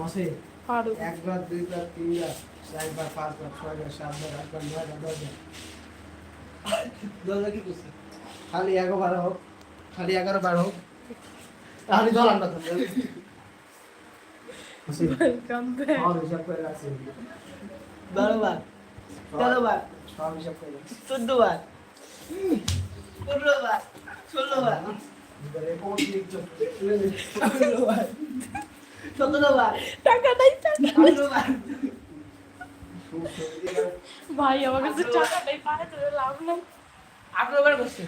বসে। পারো একবার দুইবার তিনবার চারবার পাঁচবার ছয়বার সাতবার আটবার নয়বার দশবার। দশবার কি করছে? খালি এগারো বারো হোক খালি এগারো বারো হোক। তাহলে আনবা তো সব হিসাব করে রাখছি। বারো বার তেরো বার সব হিসাব করে রাখছি। চোদ্দ বার পনেরো বার ষোলো বার ষোলো বার টাকা নাই ভাই আমার কাছে টাকা নেই পায়ে ধরে লাভ নাই। আঠেরো বার করছে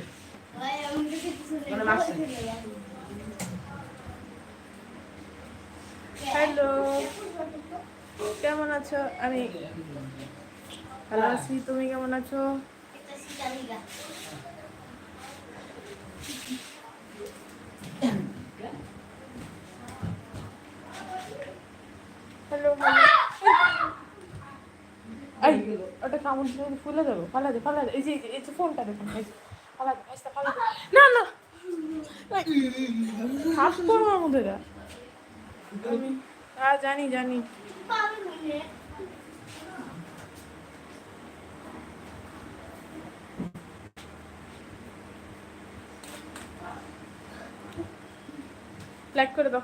মানে। হ্যালো। কেমন আছো? আমি ভালো আছি। তুমি কেমন আছো হ্যালো এই ওটা কামড় দিয়ে ফুলে দেবো ফালা দে ফালা দে এই যে এই যে, ফোনটা দেখুন এই যে, ফালা দে আস্তে ফালা দে না। না হাত করো আমি হ্যাঁ জানি জানি। লাইক করে দাও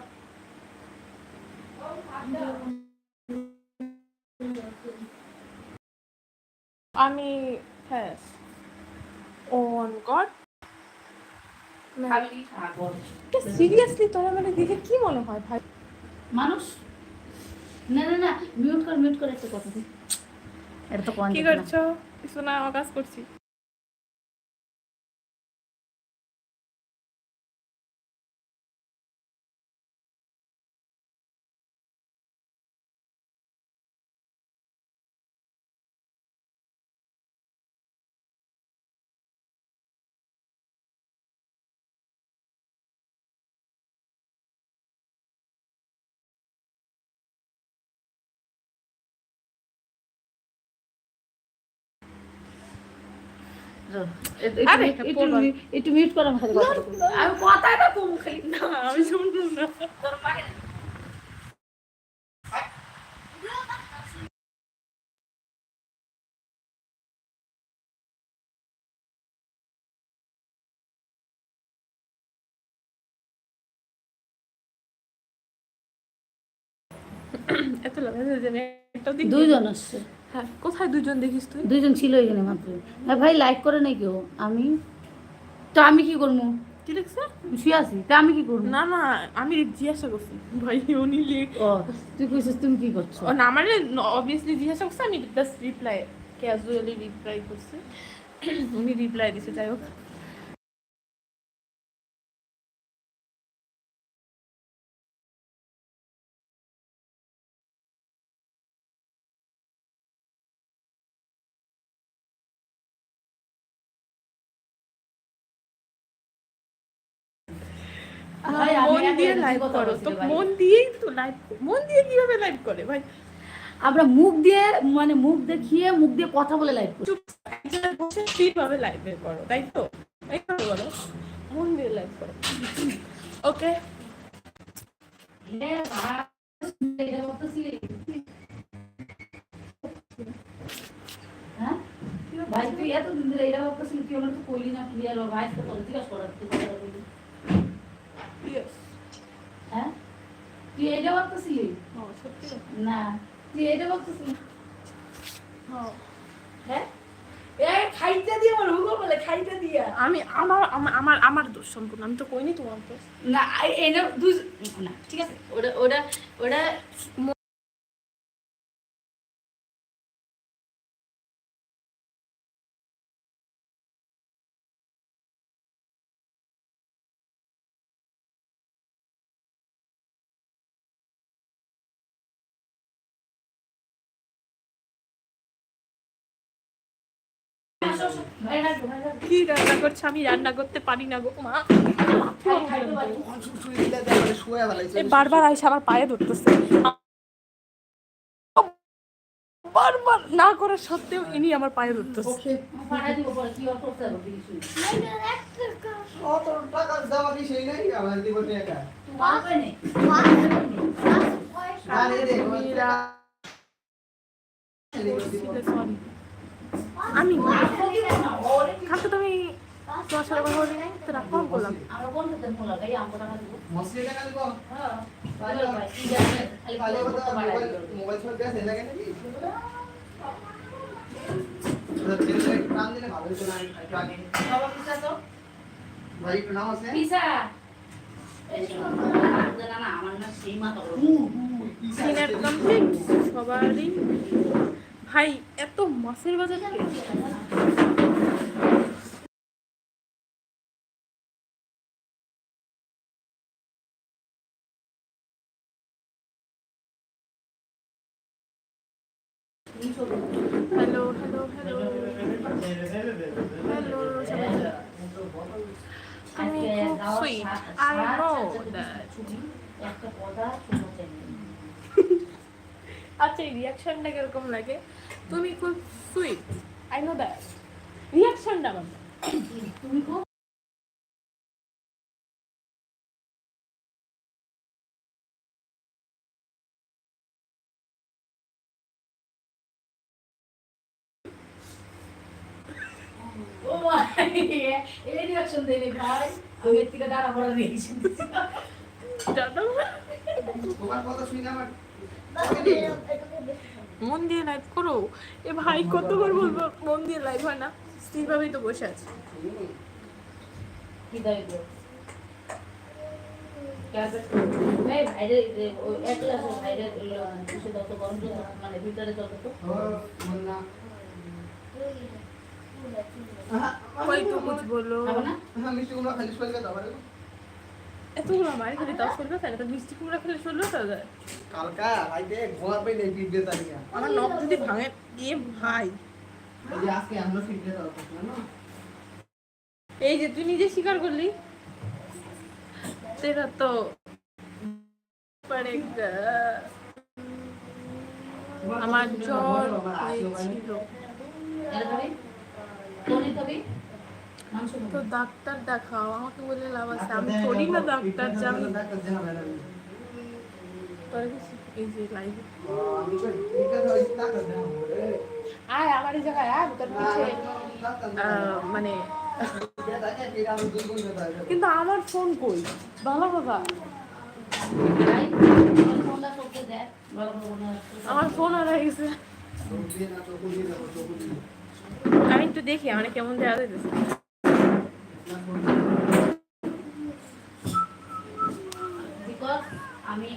আমি হ্যাঁ অন গড খালি ঠাকুর। সিরিয়াসলি তোরা মানে দেখে কি মনে হয় ভাই? মানুষ? না না না মিউট কর মিউট করে একটা কথা। দিই এটা তো কি করছ? শোনা না আমার কাজ করছি। একটু মিউট করো আমি কথাটা কম খালি। না আমি শুনব না। তোর দুইজন আসছে। হ্যাঁ কোথায় দুজন দেখিস তুই? দুইজন ছিল এখানে মাত্র। হ্যাঁ ভাই লাইক করে নাই কেউ? আমি? তো আমি কি করব? কি লিখছে? শুয়ে আছি তা আমি কি করব? না না আমি জিজ্ঞাসা করছি। ভাই উনি লিখ ও তুই কইছিস তুমি কি করছ? ও না আমার অবভিয়াসলি জিজ্ঞাসা করছে আমি জাস্ট রিপ্লাই ক্যাজুয়ালি রিপ্লাই করছি। উনি রিপ্লাই দিছে যাই হোক। মন দিয়ে লাইভ করো তো। মন দিয়েই তো লাইভ মন দিয়ে কীভাবে লাইভ করে ভাই? আমরা মুখ দিয়ে মানে মুখ দেখিয়ে মুখ দিয়ে কথা বলে লাইভ করি। চুপ এক জায়গায় বসে লাইভ করো তাই তো? এইভাবে করো মন দিয়ে লাইভ করো। ওকে হ্যাঁ? ভাই তুই এত দিন ধরে এটা ভাবতেছিলি তুই আমার তো কইলি না ক্লিয়ার ভাই তো জিজ্ঞাসা করার তুই কথাটা বললি ইয়েস হ্যাঁ তুই এটা ভাবতেছিলি না তুই এটা ভাবতেছিলি হ্যাঁ। হ্যাঁ এ খাইতে দিয়ে আমার হুগো বলে খাইতে দিয়া। আমি আমার আমার আমার দোষ সম্পূর্ণ আমি তো কইনি তোমার দোষ। না এটা দুই না ঠিক আছে ওটা ওটা ওটা কি রান্না করছে? আমি রান্না করতে পারি না গো মা। শুয়ে ফেলাইছে এই বারবার আইসা আমার পায়ে ধরতেছে। বারবার না করার সত্ত্বেও ইনি আমার পায়ে ধরতেছে। সরি আমি কালকে তুমি তোমার সাথে কথা বলি নাই তো রাখলাম বললাম। আমরা কোন খেতে মোলা গাই আমটা টাকা দিব? মসলি টাকা দিব হ্যাঁ ভালো ভাই কি জানেন খালি তাহলে ভালো কথা করতে পারে মোবাইল মোবাইল ফোন গ্যাস এলাকা নাকি ওটা তেল একটু টান দিলে ভালো হতো না একটু আগে বাবা পিসা। তো ভাই একটু নাম আছে পিসা এই না না আমার না সেই মাথা সিনেট কমপ্লিট সবারই ভাই এত মাছের বাজার থেকে হ্যালো হ্যালো হ্যালো হ্যালো তুমি খুব সুইট আই নো দ্যাট একটা কথা শুনো আচ্ছা এই রিয়াকশনটা কীরকম লাগে? তুমি খুব সুইট আই নো দ্যাট রিয়াকশনটা আমার তুমি খুব পড়া রিঅ্যাকশন তোমার কথা শুনে আমার মন দিয়ে লাইভ করো এ ভাই কতবার বলবো মন দিয়ে লাইভ হয় না স্থিরভাবেই তো বসে আছে কি দাই গো এই ভাইরে ওই এক গ্লাস ভাইরে কিছু যত গরম জল মানে ভিতরে যত তো ও মন না कोई तो कुछ बोलो খাবো না হ্যাঁ মিষ্টি কুমড়া খালি শোল দাও আরে এতগুলো আমার খালি দশ করবে তাহলে তো মিষ্টি কুমড়া খেলে ষোলো হাজার কালকা রাইতে ঘোড়া পাই নেই পিটবে তারিয়া আমার নখ যদি ভাঙে এ ভাই। এই যে আজকে আমরা ফিটবে দাও এই যে তুই নিজে স্বীকার করলি? তেরা তো পড়েগা আমার জ্বর হয়েছিল। তো ডাক্তার দেখাও আমাকে বলে লাভ আছে। আমি থোড়ি না ডাক্তার এই যে লাইভ আমি আয় আমার এই জায়গায় আয় তোর পিছে। মানে কিন্তু আমার ফোন কই? ভালো বাবা। করে আমার ফোন হারিয়ে গেছে। আমি একটু দেখি আমার কেমন দেওয়া যাইতেছে। আমি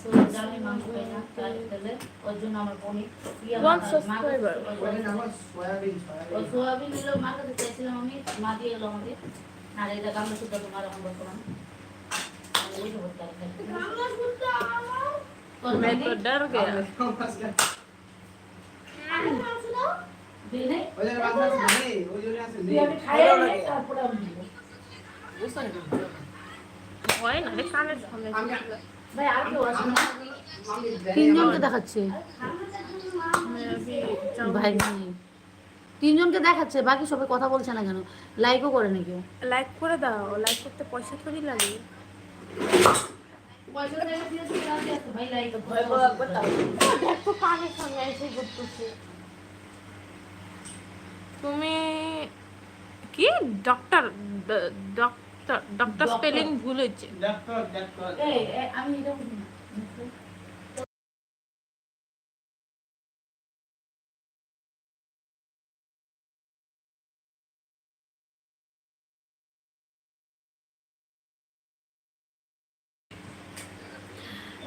শরীর জানি মাংস খাই না তার তেলে ওর জন্য আমার বোনই ইয়ে One subscriber. ওই সোয়াবিন নিল মার কাছে চাইছিলাম আমি মা দিয়ে গেল আমাকে আর এটা গামলা শুদ্ধ তোমার এখন বর্তমান আমি ওইটা ভর্তি করে খাই। তোর मैं মেয়ে तो डर गया দিই নাই? তুই আমি ওই খাই নাই, তারপরে আমি দিব। হয় না রে কানের তিনজনকে দেখাচ্ছে। ভাই, তিনজনকে দেখাচ্ছে, বাকি সবাই কথা বলছে না কেন? লাইকও করে না কেউ লাইক করে দাও লাইক করতে পয়সা থোড়ি লাগে। তুমি কি? ডক্টর ডক্টর ডক্টর স্পেলিং ভুল হচ্ছে এই, এই, আমি এটা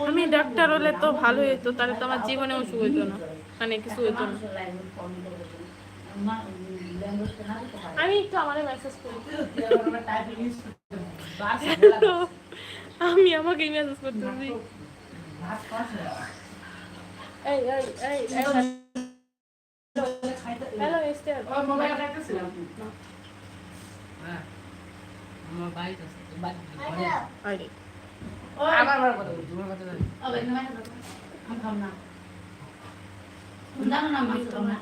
আমি ডাক্তার হলে তো ভালো হতো তাহলে তো আমার জীবনে অসুখ হইতো না মানে কিছু হইতো না। না। আমি একটু আমার মেসেজ করি আমি আমাকে মেসেজ করতেছি এই এই এই হ্যালো মিস্টার আরে ওই, আবে, এখানে মাইকে দাও। আমি খাব না। জানো না মাংস খাব না।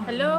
হ্যালো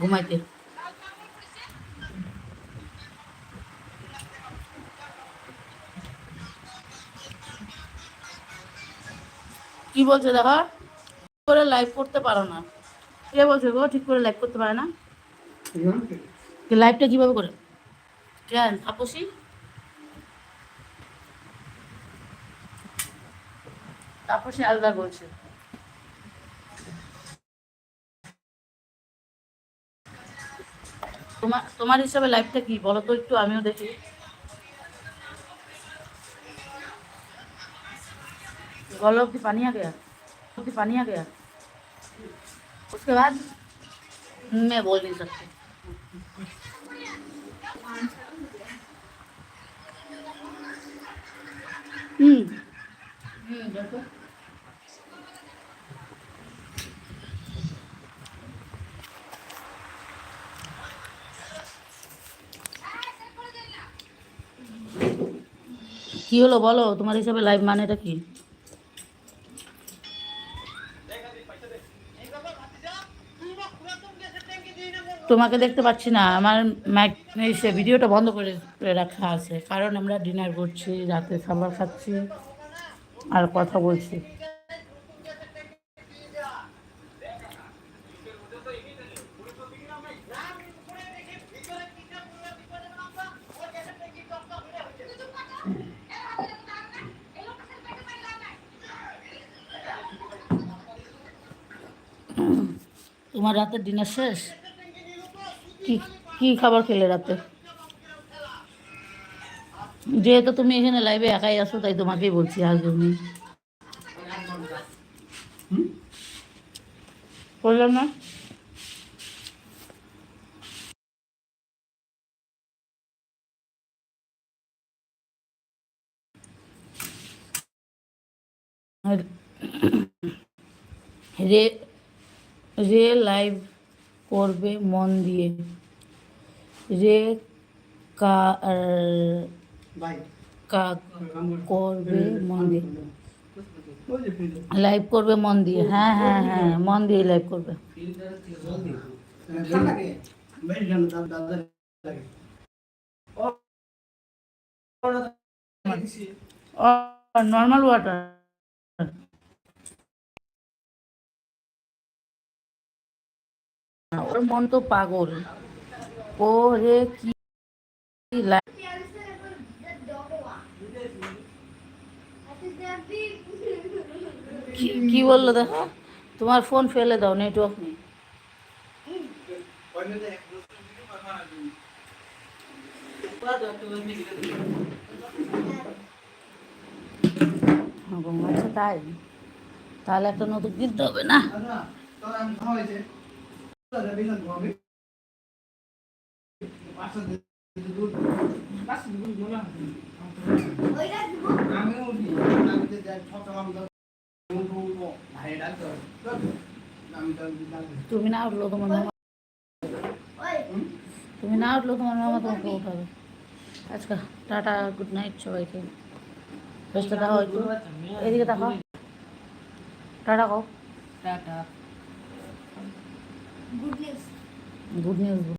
ঘুমাইতে। কি বলছে দেখো? ঠিক করে লাইভ করতে পারো না। কে বলছে গো? ঠিক করে লাইভ করতে পারে না? লাইভটা কীভাবে করে? কেন? আপসি তাপসী আলাদা বলছে তোমার তোমার হিসাবে লাইফটা কি বলো তো একটু আমিও দেখি गलो की पानी आ गया की पानी आ गया उसके बाद मैं बोल नहीं सकती हम्म हम्म কি হলো বলো? তোমার হিসাবে লাইভ মানেটা কি? তোমাকে দেখতে পাচ্ছি না। আমার সে ভিডিওটা বন্ধ করে রাখা আছে। কারণ আমরা ডিনার করছি, রাতে খাবার খাচ্ছি, আর কথা বলছি। তোমার রাতের ডিনার শেষ? কি কি খাবার খেলে রাতে? যেহেতু তুমি এখানে লাইভে একাই আসো তাই তোমাকেই বলছি আর কেউ নেই বললাম না? রে রে লাইভ করবে মন দিয়ে রে কা বাই কা করবে মন দিয়ে ওই যে ফ্রিজে লাইভ করবে মন দিয়ে হ্যাঁ হ্যাঁ হ্যাঁ মন দিয়ে লাইভ করবে ঠান্ডা লাগে বেশি ঠান্ডা দাদা দাদা লাগে নর্মাল ওয়াটার ওর মন তো পাগল। ও কি কি বলল দেখো? তোমার ফোন ফেলে দাও নেটওয়ার্ক নেই। আচ্ছা তাই। তাহলে একটা নতুন কিনতে হবে না? আচ্ছা তুমি না উঠল তোমার মামা তুমি না উঠল তোমার মামা তোমাকে উঠাবে। আজকে টাটা গুড নাইট সবাইকে। দেখো একটু। এদিকে দেখো। টাটা কও। টাটা। Good news